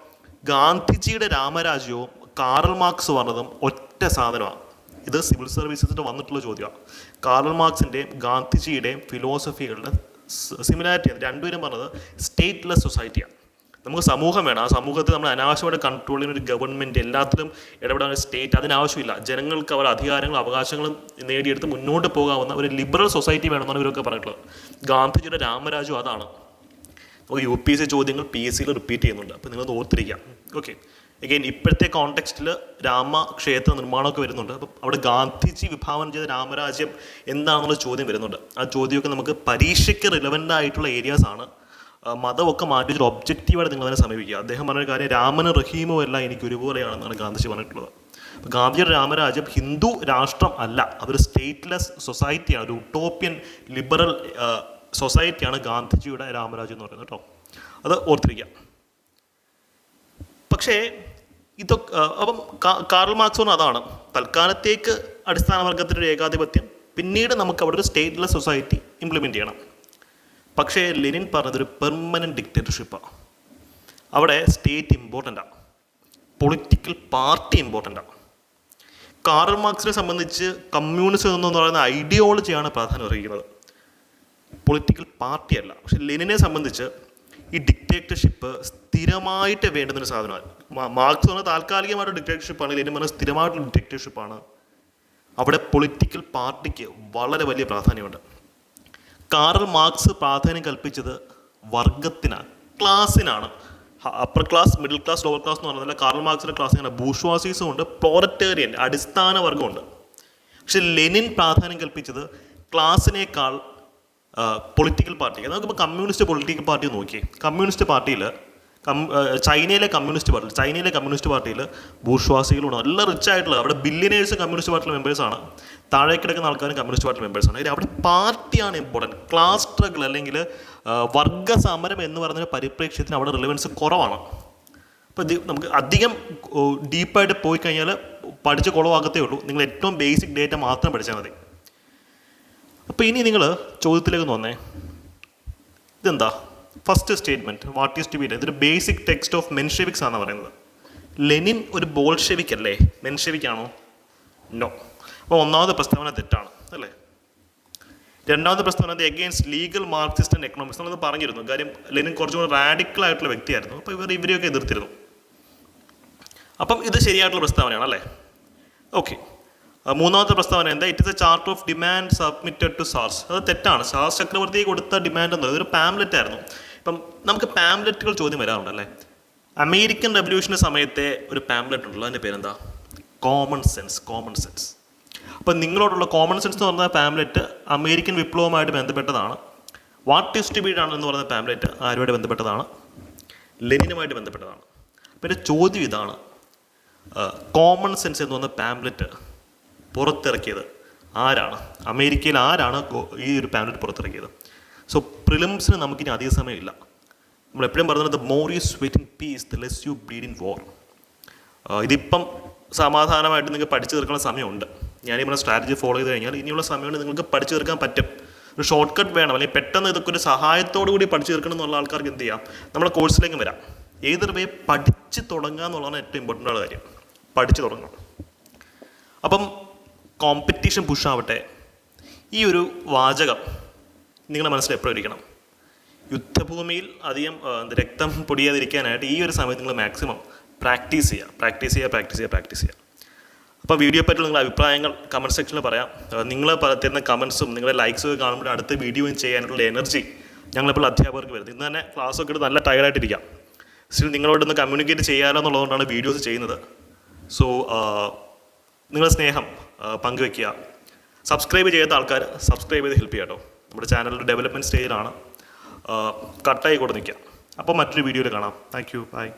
ഗാന്ധിജിയുടെ രാമരാജ്യവും കാറൽ മാർക്സ് പറഞ്ഞതും ഒറ്റ സാധനമാണ്. ഇത് സിവിൽ സർവീസസിന്റെ വന്നിട്ടുള്ള ചോദ്യമാണ്. കാറൽ മാർക്സിന്റെയും ഗാന്ധിജിയുടെയും ഫിലോസഫികളുടെ സിമിലാരിറ്റിയാണ് രണ്ടുപേരും പറഞ്ഞത് സ്റ്റേറ്റ്ലെസ് സൊസൈറ്റിയാണ് നമുക്ക് സമൂഹം വേണം. ആ സമൂഹത്തിൽ നമ്മൾ അനാവശ്യമായിട്ട് കൺട്രോൾ ചെയ്യുന്ന ഒരു ഗവൺമെന്റ് എല്ലാത്തിലും ഇടപെടാൻ സ്റ്റേറ്റ് അതിനാവശ്യമില്ല. ജനങ്ങൾക്ക് അവർ അധികാരങ്ങളും അവകാശങ്ങളും നേടിയെടുത്ത് മുന്നോട്ട് പോകാവുന്ന ഒരു ലിബറൽ സൊസൈറ്റി വേണമെന്നാണ് ഇവരൊക്കെ പറഞ്ഞിട്ടുള്ളത്. ഗാന്ധിജിയുടെ രാമരാജു അതാണ്. നമുക്ക് യു പി എസ് സി ചോദ്യങ്ങൾ പി എസ് സിയിൽ റിപ്പീറ്റ് ചെയ്യുന്നുണ്ട്. അപ്പോൾ നിങ്ങൾ ഓർത്തിരിക്കാം ഓക്കെ എഗെയിൻ ഇപ്പോഴത്തെ കോണ്ടെക്സ്റ്റിൽ രാമക്ഷേത്ര നിർമ്മാണമൊക്കെ വരുന്നുണ്ട്. അപ്പം അവിടെ ഗാന്ധിജി വിഭാവനം ചെയ്ത രാമരാജ്യം എന്താണെന്നുള്ള ചോദ്യം വരുന്നുണ്ട്. ആ ചോദ്യമൊക്കെ നമുക്ക് പരീക്ഷയ്ക്ക് റിലവന്റ് ആയിട്ടുള്ള ഏരിയാസാണ് മതമൊക്കെ മാറ്റി ഒരു ഒബ്ജക്റ്റീവായിട്ട് നിങ്ങൾ അതിനെ സമീപിക്കുക. അദ്ദേഹം പറഞ്ഞ കാര്യം രാമനും റഹീമും എല്ലാം എനിക്ക് ഒരുപോലെയാണെന്നാണ് ഗാന്ധിജി പറഞ്ഞിട്ടുള്ളത്. ഗാന്ധിജിയുടെ രാമരാജ്യം ഹിന്ദു രാഷ്ട്രം അല്ല. അതൊരു സ്റ്റേറ്റ്ലെസ് സൊസൈറ്റിയാണ് ഒരു ഉട്ടോപ്യൻ ലിബറൽ സൊസൈറ്റിയാണ് ഗാന്ധിജിയുടെ രാമരാജ്യം എന്ന് പറയുന്നത് കേട്ടോ. അത് ഓർത്തിരിക്കുക. പക്ഷേ ഇതൊക്കെ അപ്പം കാ- കാർൽ മാർക്സ് അതാണ്. തൽക്കാലത്തേക്ക് അടിസ്ഥാന വർഗത്തിന്റെ ഏകാധിപത്യം. പിന്നീട് നമുക്ക് അവിടെ ഒരു സ്റ്റേറ്റ്ലെസ് സൊസൈറ്റി ഇംപ്ലിമെന്റ് ചെയ്യണം. പക്ഷേ ലെനിൻ പറഞ്ഞതൊരു പെർമനന്റ് ഡിക്റ്റേറ്റർഷിപ്പാണ് അവിടെ സ്റ്റേറ്റ് ഇമ്പോർട്ടന്റാണ് പൊളിറ്റിക്കൽ പാർട്ടി ഇമ്പോർട്ടന്റാണ് കാറൽ മാർക്സിനെ സംബന്ധിച്ച് കമ്മ്യൂണിസം എന്ന് പറയുന്ന ഐഡിയോളജിയാണ് പ്രാധാന്യം അറിയിക്കുന്നത് പൊളിറ്റിക്കൽ പാർട്ടിയല്ല പക്ഷെ ലെനിനെ സംബന്ധിച്ച് ഈ ഡിക്റ്റേറ്റർഷിപ്പ് സ്ഥിരമായിട്ട് വേണ്ടുന്നൊരു സാധനമാണ്. മാർക്സ് പറഞ്ഞ താൽക്കാലികമായിട്ട് ഡിക്റ്റേറ്റർഷിപ്പാണ് ലെനിൻ പറഞ്ഞ സ്ഥിരമായിട്ടുള്ള ഡിക്റ്റേറ്റർഷിപ്പാണ് അവിടെ പൊളിറ്റിക്കൽ പാർട്ടിക്ക് വളരെ വലിയ പ്രാധാന്യമുണ്ട്. കാറൽ മാർക്സ് പ്രാധാന്യം കൽപ്പിച്ചത് വർഗത്തിനാണ് ക്ലാസ്സിനാണ്. Upper class middle class lower class എന്ന് പറഞ്ഞാൽ കാറൽ മാർക്സിന്റെ ക്ലാസ് ഇങ്ങനെ ബൂഷ്വാസീസും ഉണ്ട് പ്രോററ്റേറിയൻ അടിസ്ഥാന വർഗമുണ്ട്. പക്ഷെ ലെനിൻ പ്രാധാന്യം കൽപ്പിച്ചത് ക്ലാസ്സിനേക്കാൾ പൊളിറ്റിക്കൽ പാർട്ടി നമുക്കിപ്പോൾ കമ്മ്യൂണിസ്റ്റ് പൊളിറ്റിക്കൽ പാർട്ടി നോക്കിയേ. കമ്മ്യൂണിസ്റ്റ് പാർട്ടിയിൽ കം ചൈനയിലെ കമ്മ്യൂണിസ്റ്റ് പാർട്ടി ചൈനയിലെ കമ്മ്യൂണിസ്റ്റ് പാർട്ടിയിൽ ഭൂഷ്വാസികളുണ്ട് നല്ല റിച്ച് ആയിട്ടുള്ള അവിടെ ബില്യനേഴ്സ് കമ്മ്യൂണിസ്റ്റ് പാർട്ടിയിലെ മെമ്പേഴ്സാണ് താഴെ കിടക്കുന്ന ആൾക്കാരും കമ്മ്യൂണിസ്റ്റ് പാർട്ടി മെമ്പേഴ്സാണ് ആണ് അവിടെ പാർട്ടിയാണ് ഇമ്പോർട്ടന്റ് ക്ലാസ് സ്ട്രഗിൾ അല്ലെങ്കിൽ വർഗ സമരം എന്ന് പറയുന്ന പരിപ്രേക്ഷ്യത്തിന് അവിടെ റിലവൻസ് കുറവാണ്. അപ്പോൾ നമുക്ക് അധികം ഡീപ്പായിട്ട് പോയി കഴിഞ്ഞാൽ പഠിച്ച് കുളവാകത്തേ ഉള്ളൂ. നിങ്ങൾ ഏറ്റവും ബേസിക് ഡേറ്റ മാത്രം പഠിച്ചാൽ മതി. അപ്പോൾ ഇനി നിങ്ങൾ ചോദ്യത്തിലേക്ക് വന്നേ. ഇതെന്താ? First statement what is to be ഇതൊരു ബേസിക് ടെക്സ്റ്റ് ഓഫ് മെൻഷെവിക്സ് ആണെന്ന് പറയുന്നത്. ലെനിൻ ഒരു ബോൾഷെവിക് അല്ലേ? മെൻഷെവിക് ആണോ? നോ അപ്പോൾ ഒന്നാമത്തെ പ്രസ്താവന തെറ്റാണ് അല്ലേ? രണ്ടാമത്തെ പ്രസ്താവന against legal Marxist and economics നമ്മളത് പറഞ്ഞിരുന്നു. കാര്യം ലെനിൻ കുറച്ചും കൂടി റാഡിക്കൽ ആയിട്ടുള്ള വ്യക്തിയായിരുന്നു. അപ്പോൾ ഇവർ ഇവരെയൊക്കെ എതിർത്തിരുന്നു. അപ്പം ഇത് ശരിയായിട്ടുള്ള പ്രസ്താവനയാണ് അല്ലേ? ഓക്കെ മൂന്നാമത്തെ പ്രസ്താവന എന്താ? It is a chart of demand submitted to tsars അത് തെറ്റാണ്. സാർസ് ചക്രവർത്തി കൊടുത്ത ഡിമാൻഡ് എന്ന് ഒരു പാംലെറ്റ് ആയിരുന്നു. ഇപ്പം നമുക്ക് പാംലെറ്റുകൾ ചോദ്യം വരാറുണ്ട് അല്ലേ? അമേരിക്കൻ റെവല്യൂഷന്റെ സമയത്തെ ഒരു പാംലെറ്റ് ഉണ്ടല്ലോ അതിന്റെ പേരെന്താ? കോമൺ സെൻസ് കോമൺ സെൻസ് അപ്പം നിങ്ങളോടുള്ള കോമൺ സെൻസ് എന്ന് പറഞ്ഞ പാംലെറ്റ് അമേരിക്കൻ വിപ്ലവവുമായിട്ട് ബന്ധപ്പെട്ടതാണ്. വാട്ട് ഈസ് ടു ബീഡ് ആണ് എന്ന് പറയുന്ന പാംലെറ്റ് ആരുമായിട്ട് ബന്ധപ്പെട്ടതാണ്? ലെനിനുമായിട്ട് ബന്ധപ്പെട്ടതാണ്. പിന്നെ ചോദ്യം ഇതാണ്. കോമൺ സെൻസ് എന്ന് പറഞ്ഞ പാംലെറ്റ് പുറത്തിറക്കിയത് ആരാണ്? അമേരിക്കയിൽ ആരാണ് ഈ ഒരു പാംലെറ്റ് പുറത്തിറക്കിയത്? സോ പ്രിലിംസിന് നമുക്കിനി അധിക സമയമില്ല. നമ്മൾ എപ്പോഴും പറയുന്നത് more you sweat in peace the less you bleed in war ഇതിപ്പം സമാധാനമായിട്ട് നിങ്ങൾക്ക് പഠിച്ചു തീർക്കുന്ന സമയമുണ്ട്. ഞാൻ ഇവിടെ സ്ട്രാറ്റജി ഫോളോ ചെയ്ത് കഴിഞ്ഞാൽ ഇനിയുള്ള സമയം നിങ്ങൾക്ക് പഠിച്ചു തീർക്കാൻ പറ്റും. ഒരു ഷോർട്ട് കട്ട് വേണം. അല്ലെങ്കിൽ പെട്ടെന്ന് ഇതൊക്കെ ഒരു സഹായത്തോടു കൂടി പഠിച്ചു തീർക്കണം എന്നുള്ള ആൾക്കാർക്ക് എന്ത് ചെയ്യാം? നമ്മുടെ കോഴ്സിലേക്ക് വരാം. ഏതൊരു വേ പഠിച്ച് തുടങ്ങുക എന്നുള്ളതാണ് ഏറ്റവും ഇമ്പോർട്ടന്റ് ഉള്ള കാര്യം. പഠിച്ചു തുടങ്ങണം. അപ്പം കോമ്പറ്റീഷൻ പുഷാവട്ടെ ഈ ഒരു വാചകം നിങ്ങളുടെ മനസ്സിൽ എപ്പോഴും ഇരിക്കണം. യുദ്ധഭൂമിയിൽ അധികം രക്തം പൊടിയാതിരിക്കാനായിട്ട് ഈ ഒരു സമയത്ത് നിങ്ങൾ മാക്സിമം പ്രാക്ടീസ് ചെയ്യുക. പ്രാക്ടീസ് ചെയ്യുക പ്രാക്ടീസ് ചെയ്യുക പ്രാക്ടീസ് ചെയ്യുക. അപ്പോൾ വീഡിയോ പറ്റിയുള്ള നിങ്ങളുടെ അഭിപ്രായങ്ങൾ കമന്റ് സെക്ഷനിൽ പറയാം. നിങ്ങൾ തരുന്ന കമൻസും നിങ്ങളുടെ ലൈക്സും കാണുമ്പോൾ അടുത്ത വീഡിയോയും ചെയ്യാനുള്ള എനർജി ഞങ്ങളിപ്പോൾ അധ്യാപകർക്ക് വരുന്നത്. ഇന്ന് തന്നെ ക്ലാസ്സൊക്കെ എടുത്ത് നല്ല ടയർഡായിട്ടിരിക്കാം സ്റ്റിൽ നിങ്ങളോടൊന്ന് കമ്മ്യൂണിക്കേറ്റ് ചെയ്യാലോ എന്നുള്ളതുകൊണ്ടാണ് വീഡിയോസ് ചെയ്യുന്നത്. സോ നിങ്ങളുടെ സ്നേഹം പങ്കുവെക്കുക. സബ്സ്ക്രൈബ് ചെയ്യാത്ത ആൾക്കാർ സബ്സ്ക്രൈബ് ചെയ്ത് ഹെൽപ്പ് ചെയ്യാം കേട്ടോ. നമ്മുടെ ചാനലിന്റെ ഡെവലപ്മെന്റ് സ്റ്റേജിലാണ് കട്ടായി കൂടെ നിൽക്കുക. അപ്പോൾ മറ്റൊരു വീഡിയോയിൽ കാണാം. Thank you by